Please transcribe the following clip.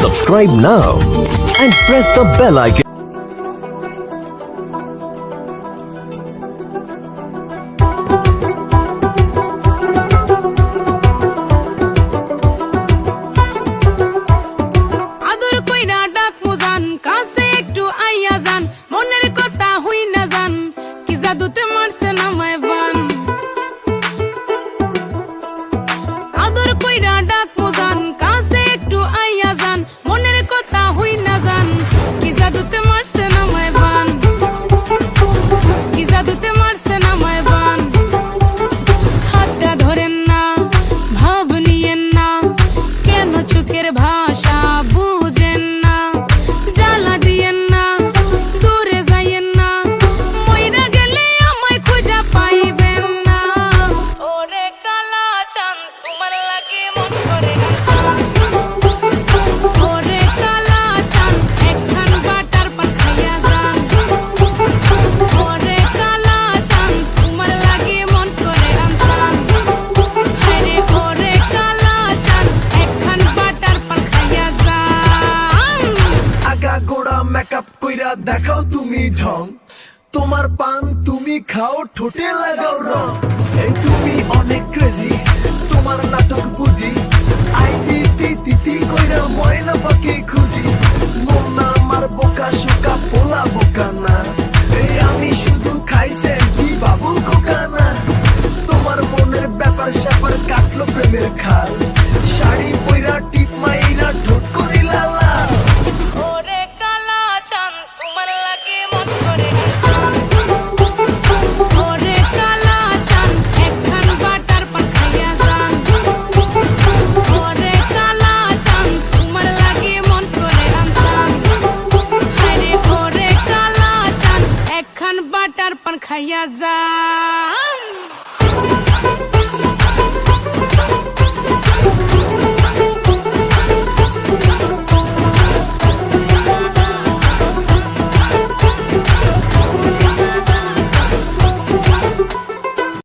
Subscribe now and press the bell icon. জাদুতে মারছে না shine. Makeup কইরা দেখাও তুমি ঢং। তোমার পান তুমি খাও, ঠোঁটে লাগাও রং। এই তুমি অনেক ক্রেজি তোমার নাটক বুঝি। আই তিতি কইরা ময়না পাখি খুঁজি। মন আমার বোকা, শোকা, পোলা বোকা না। वाटार पर खैया जा